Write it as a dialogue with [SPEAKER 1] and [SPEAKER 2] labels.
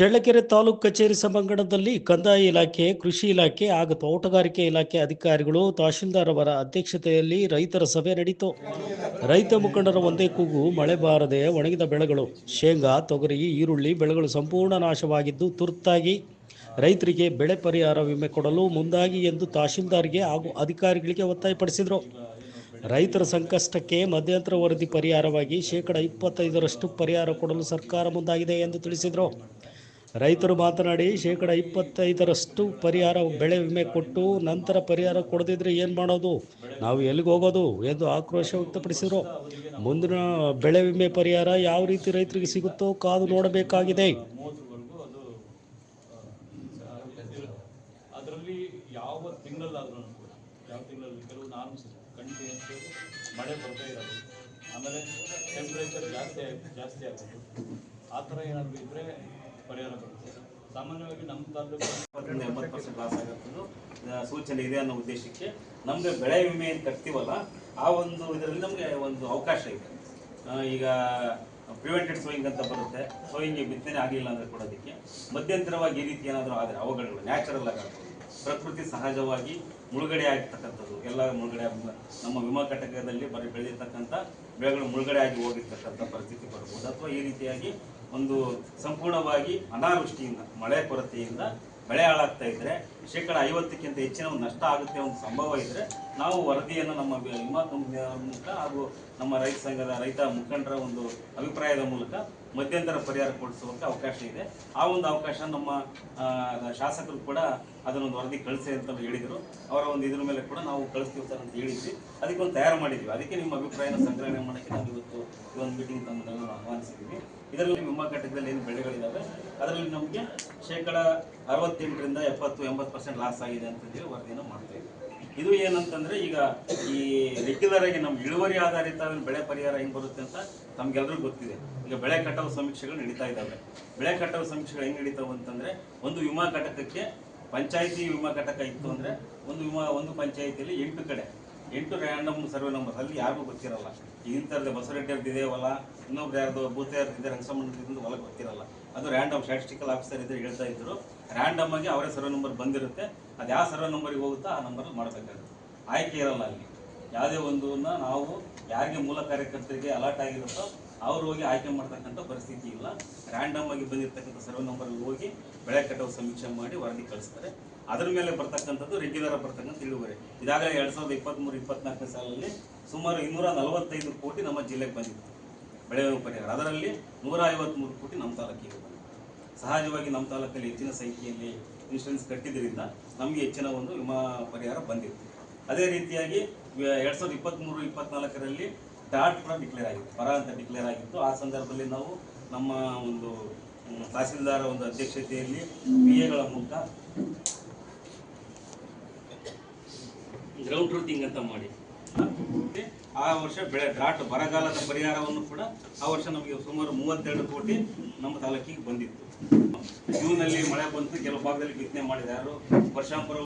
[SPEAKER 1] ಚಳ್ಳಕೆರೆ ತಾಲೂಕು ಕಚೇರಿ ಸಭಾಂಗಣದಲ್ಲಿ ಕಂದಾಯ ಇಲಾಖೆ, ಕೃಷಿ ಇಲಾಖೆ ಹಾಗೂ ತೋಟಗಾರಿಕೆ ಇಲಾಖೆ ಅಧಿಕಾರಿಗಳು ತಹಶೀಲ್ದಾರ್ ಅವರ ಅಧ್ಯಕ್ಷತೆಯಲ್ಲಿ ರೈತರ ಸಭೆ ನಡೆಯಿತು ರೈತ ಮುಖಂಡರ ಒಂದೇ ಕೂಗು, ಮಳೆ ಬಾರದೆ ಒಣಗಿದ ಬೆಳೆಗಳು, ಶೇಂಗಾ, ತೊಗರಿ, ಈರುಳ್ಳಿ ಬೆಳೆಗಳು ಸಂಪೂರ್ಣ ನಾಶವಾಗಿದ್ದು ತುರ್ತಾಗಿ ರೈತರಿಗೆ ಬೆಳೆ ಪರಿಹಾರ ವಿಮೆ ಕೊಡಲು ಮುಂದಾಗಿ ಎಂದು ತಹಶೀಲ್ದಾರ್ಗೆ ಹಾಗೂ ಅಧಿಕಾರಿಗಳಿಗೆ ಒತ್ತಾಯಪಡಿಸಿದರು. ರೈತರ ಸಂಕಷ್ಟಕ್ಕೆ ಮಧ್ಯಂತರ ವರದಿ ಪರಿಹಾರವಾಗಿ ಶೇಕಡ ಇಪ್ಪತ್ತೈದರಷ್ಟು ಪರಿಹಾರ ಕೊಡಲು ಸರ್ಕಾರ ಮುಂದಾಗಿದೆ ಎಂದು ತಿಳಿಸಿದರು. ರೈತರು ಮಾತನಾಡಿ ಶೇಕಡ ಇಪ್ಪತ್ತೈದರಷ್ಟು ಪರಿಹಾರ ಬೆಳೆ ವಿಮೆ ಕೊಟ್ಟು ನಂತರ ಪರಿಹಾರ ಕೊಡದಿದ್ರೆ ಏನು ಮಾಡೋದು? ನಾವು ಎಲ್ಲಿಗೆ ಹೋಗೋದು ಎಂದು ಆಕ್ರೋಶ ವ್ಯಕ್ತಪಡಿಸಿದರು. ಮುಂದಿನ ಬೆಳೆ ವಿಮೆ ಪರಿಹಾರ ಯಾವ ರೀತಿ ರೈತರಿಗೆ ಸಿಗುತ್ತೋ ಕಾದು ನೋಡಬೇಕಾಗಿದೆ.
[SPEAKER 2] ಆಮೇಲೆ ಟೆಂಪ್ರೇಚರ್ ಜಾಸ್ತಿ ಜಾಸ್ತಿ ಆ ಥರ ಏನಾದರೂ ಇದ್ದರೆ ಪರಿಹಾರ ಬರುತ್ತೆ ಸಾಮಾನ್ಯವಾಗಿ ನಮ್ಮ ತಾಲೂಕು
[SPEAKER 3] ಎಂಬತ್ತು ಪರ್ಸೆಂಟ್ ಲಾಸ್ ಆಗುತ್ತದು ಸೂಚನೆ ಇದೆ ಅನ್ನೋ ಉದ್ದೇಶಕ್ಕೆ ನಮಗೆ ಬೆಳೆ ವಿಮೆ ಏನು ಕಟ್ತೀವಲ್ಲ, ಆ ಒಂದು ಇದರಲ್ಲಿ ನಮಗೆ ಒಂದು ಅವಕಾಶ ಇದೆ. ಈಗ ಪ್ರಿವೆಂಟೆಡ್ ಸೋಯಿಂಗ್ ಅಂತ ಬರುತ್ತೆ. ಸೋಯಿಂಗ್ಗೆ ಬಿತ್ತನೆ ಆಗಲಿಲ್ಲ ಅಂದರೆ ಕೊಡೋದಕ್ಕೆ ಮಧ್ಯಂತರವಾಗಿ ಈ ರೀತಿ ಏನಾದರೂ ಆದರೆ ಅವಘಡಗಳು ನ್ಯಾಚುರಲ್ ಆಗಿ ಪ್ರಕೃತಿ ಸಹಜವಾಗಿ ಮುಳುಗಡೆ ಆಗಿರ್ತಕ್ಕಂಥದ್ದು ಎಲ್ಲ ಮುಳುಗಡೆ ನಮ್ಮ ವಿಮಾ ಘಟಕದಲ್ಲಿ ಬರೀ ಬೆಳೆದಿರ್ತಕ್ಕಂಥ ಬೆಳೆಗಳು ಮುಳುಗಡೆ ಆಗಿ ಹೋಗಿರ್ತಕ್ಕಂಥ ಪರಿಸ್ಥಿತಿ ಬರ್ಬೋದು. ಅಥವಾ ಈ ರೀತಿಯಾಗಿ ಒಂದು ಸಂಪೂರ್ಣವಾಗಿ ಅನಾವೃಷ್ಟಿಯಿಂದ, ಮಳೆ ಕೊರತೆಯಿಂದ ಬೆಳೆ ಹಾಳಾಗ್ತಾ ಇದ್ರೆ, ಶೇಕಡ ಐವತ್ತಕ್ಕಿಂತ ಹೆಚ್ಚಿನ ಒಂದು ನಷ್ಟ ಆಗುತ್ತೆ ಒಂದು ಸಂಭವ ಇದ್ರೆ, ನಾವು ವರದಿಯನ್ನು ನಮ್ಮ ವಿಮಾ ಕಂಪನಿಯ ಮೂಲಕ ಹಾಗೂ ನಮ್ಮ ರೈತ ಸಂಘದ ರೈತ ಮುಖಂಡರ ಒಂದು ಅಭಿಪ್ರಾಯದ ಮೂಲಕ ಮಧ್ಯಂತರ ಪರಿಹಾರ ಕೊಡಿಸೋಕೆ ಅವಕಾಶ ಇದೆ. ಆ ಒಂದು ಅವಕಾಶ ನಮ್ಮ ಶಾಸಕರು ಕೂಡ ಅದನ್ನೊಂದು ವರದಿ ಕಳಿಸಿ ಅಂತ ಹೇಳಿದರು. ಅವರ ಒಂದು ಇದ್ರ ಮೇಲೆ ಕೂಡ ನಾವು ಕಳಿಸ್ತೀವಿ ಸರ್ ಅಂತ ಹೇಳಿದ್ವಿ. ಅದಕ್ಕೆ ಒಂದು ತಯಾರು ಮಾಡಿದ್ವಿ. ಅದಕ್ಕೆ ನಿಮ್ಮ ಅಭಿಪ್ರಾಯನ ಸಂಗ್ರಹಣೆ ಮಾಡೋಕ್ಕೆ ನಾವು ಇವತ್ತು ಈ ಒಂದು ಮೀಟಿಂಗ್ ತಮ್ಮನ್ನೆಲ್ಲ ನಾವು ಇದರಲ್ಲಿ ಘಟಕದಲ್ಲಿ ಏನು ಬೆಳೆಗಳಿದ್ದಾವೆ ಅದರಲ್ಲಿ ನಮಗೆ ಶೇಕಡ ಅರವತ್ತೆಂಟರಿಂದ ಎಪ್ಪತ್ತು, ಎಂಬತ್ತು ಪರ್ಸೆಂಟ್ ಲಾಸ್ ಆಗಿದೆ ಅಂತಂದೇಳಿ ವರದಿಯನ್ನು ಮಾಡ್ತಾ ಇದ್ದೀವಿ ಇದು ಏನಂತಂದ್ರೆ ಈಗ ಈ ರೆಗ್ಯುಲರ್ ಆಗಿ ನಮ್ಮ ಇಳುವರಿ ಆಧಾರಿತ ಬೆಳೆ ಪರಿಹಾರ ಹೆಂಗೆ ಬರುತ್ತೆ ಅಂತ ತಮ್ಗೆಲ್ರಿಗೂ ಗೊತ್ತಿದೆ. ಈಗ ಬೆಳೆ ಕಟಾವು ಸಮೀಕ್ಷೆಗಳು ನಡೀತಾ ಇದ್ದಾವೆ. ಬೆಳೆ ಕಟಾವು ಸಮೀಕ್ಷೆಗಳು ಹೆಂಗೆ ನಡೀತಾವೆ ಅಂತಂದ್ರೆ ಒಂದು ವಿಮಾ ಘಟಕಕ್ಕೆ ಪಂಚಾಯಿತಿ ವಿಮಾ ಘಟಕ ಇತ್ತು ಅಂದ್ರೆ ಒಂದು ವಿಮಾ, ಒಂದು ಪಂಚಾಯಿತಿಯಲ್ಲಿ ಎಂಟು ಕಡೆ ಎಂಟು ರ್ಯಾಂಡಮ್ ಸರ್ವೆ ನಂಬರ್ ಅಲ್ಲಿ ಯಾರಿಗೂ ಗೊತ್ತಿರಲ್ಲ. ಇಂಥದ್ದು ಬಸವರೆಡ್ಡಿ ಅವ್ರದ್ದು ಇದೆ ಹೊಲ ಇನ್ನೊಬ್ರು ಯಾರ್ದು, ಭೂತ ಇದ್ದಾರೆ ರಂಗಸಮಂದಿರದಿಂದ ಹೊಲ ಗೊತ್ತಿರಲ್ಲ. ಅದು ರ್ಯಾಂಡಮ್ ಸ್ಟ್ಯಾಟಿಸ್ಟಿಕಲ್ ಆಫೀಸರ್ ಇದ್ರೆ ಹೇಳ್ತಾ ಇದ್ರು. ರ್ಯಾಂಡಮ್ ಆಗಿ ಅವರೇ ಸರ್ವೆ ನಂಬರ್ ಬಂದಿರುತ್ತೆ. ಅದು ಯಾವ ಸರ್ವೆ ನಂಬರಿಗೆ ಹೋಗುತ್ತೋ ಆ ನಂಬರ್ ಮಾಡಬೇಕಾಗುತ್ತೆ. ಆಯ್ಕೆ ಇರಲ್ಲ ಅಲ್ಲಿ. ಯಾವುದೇ ಒಂದನ್ನ ನಾವು ಯಾರಿಗೆ ಮೂಲ ಕಾರ್ಯಕರ್ತರಿಗೆ ಅಲರ್ಟ್ ಆಗಿರುತ್ತೋ ಅವ್ರು ಹೋಗಿ ಆಯ್ಕೆ ಮಾಡ್ತಕ್ಕಂಥ ಪರಿಸ್ಥಿತಿ ಇಲ್ಲ. ರ್ಯಾಂಡಮ್ ಆಗಿ ಬಂದಿರತಕ್ಕಂಥ ಸರ್ವೆ ನಂಬರ್ಗೆ ಹೋಗಿ ಬೆಳೆ ಕಟಾವು ಸಮೀಕ್ಷೆ ಮಾಡಿ ವರದಿ ಕಳಿಸ್ತಾರೆ. ಅದರ ಮೇಲೆ ಬರ್ತಕ್ಕಂಥದ್ದು ರೆಗ್ಯುಲರ್ ಬರ್ತಕ್ಕಂಥ ಇಳುವರಿ. ಇದಾಗಲೇ ಎರಡ್ ಸಾವಿರದ ಇಪ್ಪತ್ತ್ಮೂರು ಇಪ್ಪತ್ನಾಲ್ಕನೇ ಸಾಲಲ್ಲಿ ಸುಮಾರು ಇನ್ನೂರ ನಲವತ್ತೈದು ಕೋಟಿ ನಮ್ಮ ಜಿಲ್ಲೆಗೆ ಬಂದಿತ್ತು. ಬೆಳೆ ಪರಿಹಾರ ಅದರಲ್ಲಿ ನೂರ ಐವತ್ತ್ಮೂರು ಕೋಟಿ ನಮ್ಮ ತಾಲೂಕಿಗೆ ಬಂದಿತ್ತು. ಸಹಜವಾಗಿ ನಮ್ಮ ತಾಲೂಕಲ್ಲಿ ಹೆಚ್ಚಿನ ಸಂಖ್ಯೆಯಲ್ಲಿ ಇನ್ಶೂರೆನ್ಸ್ ಕಟ್ಟಿದ್ರಿಂದ ನಮಗೆ ಹೆಚ್ಚಿನ ಒಂದು ವಿಮಾ ಪರಿಹಾರ ಬಂದಿತ್ತು. ಅದೇ ರೀತಿಯಾಗಿ ಎರಡು ಸಾವಿರದ ಇಪ್ಪತ್ತ್ಮೂರು ಇಪ್ಪತ್ನಾಲ್ಕರಲ್ಲಿ ಡಾಟ್ ಕೂಡ ಡಿಕ್ಲೇರ್ ಆಗಿತ್ತು. ಬರ ಅಂತ ಡಿಕ್ಲೇರ್ ಆಗಿತ್ತು. ಆ ಸಂದರ್ಭದಲ್ಲಿ ನಾವು ನಮ್ಮ ಒಂದು ತಹಸೀಲ್ದಾರ ಒಂದು ಅಧ್ಯಕ್ಷತೆಯಲ್ಲಿ ಬಿ ಎಗಳ ಮೂಲಕ ಗ್ರೌಂಡ್ ರೂಟಿಂಗ್ ಅಂತ ಮಾಡಿ. ಆ ವರ್ಷ ಬೆಳೆ ಡ್ರಾಟ್ ಬರಗಾಲದ ಪರಿಹಾರವನ್ನು ಕೂಡ ಆ ವರ್ಷ ನಮಗೆ ಸುಮಾರು ಮೂವತ್ತೆರಡು ಕೋಟಿ ನಮ್ಮ ತಾಲೂಕಿಗೆ ಬಂದಿತ್ತು. ಜೂನ್ ಜೂನಲ್ಲಿ ಮಳೆ ಬಂತು, ಕೆಲವು ಭಾಗದಲ್ಲಿ ಬಿತ್ತನೆ ಮಾಡಿದ ಯಾರು ವರ್ಷಾಂಪರ